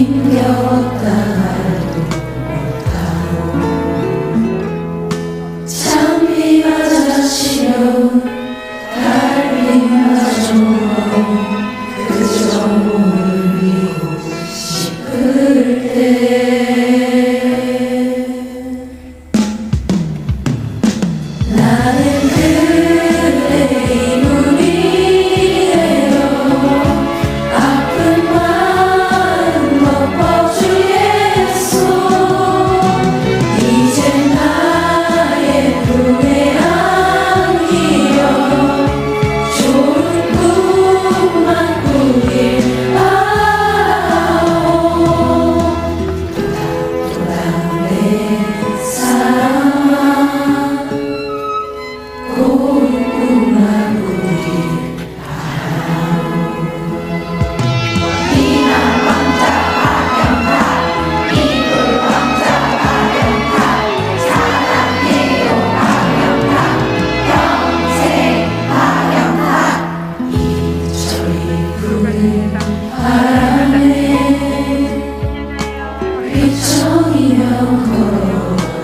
힘겨웠다 말도 못하고 장미가 자시려 달빛마저 그 정보를 믿고 싶을 때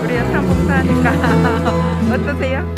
우리 여사 목사니까 어떠세요?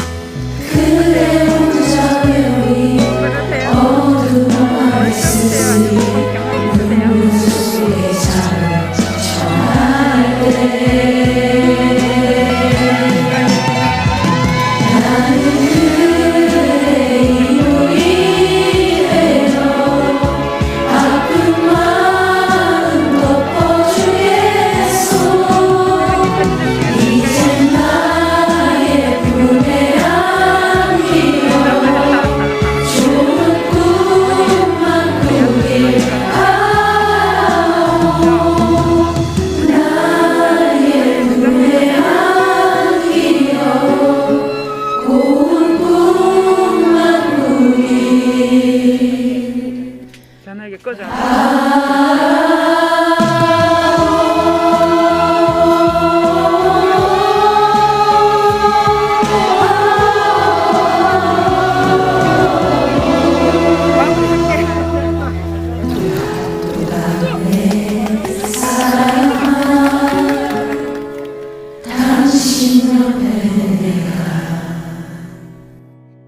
옆에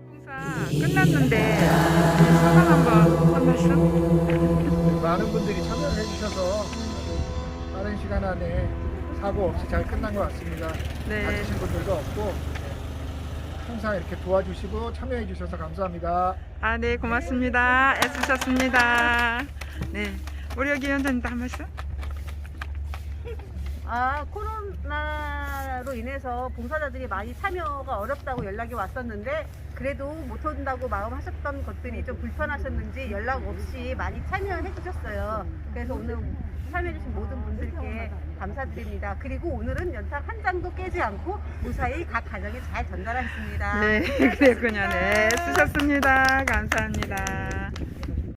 공사 끝났는데 소감 한번 한 말씀? 많은 분들이 참여해 주셔서 빠른 시간 안에 사고 없이 잘 끝난 것 같습니다. 네. 다치신 분들도 없고 항상 이렇게 도와주시고 참여해 주셔서 감사합니다. 아, 네, 고맙습니다. 애쓰셨습니다. 네. 우리 여기 위원장님도 한 말씀? 아 코로나로 인해서 봉사자들이 많이 참여가 어렵다고 연락이 왔었는데 그래도 못 온다고 마음 하셨던 것들이 좀 불편하셨는지 연락 없이 많이 참여해 주셨어요. 그래서 오늘 참여해 주신 모든 분들께 감사드립니다. 그리고 오늘은 연탄 한 장도 깨지 않고 무사히 각 가정에 잘 전달하겠습니다. 네, 그랬군요. 네, 쓰셨습니다. 감사합니다.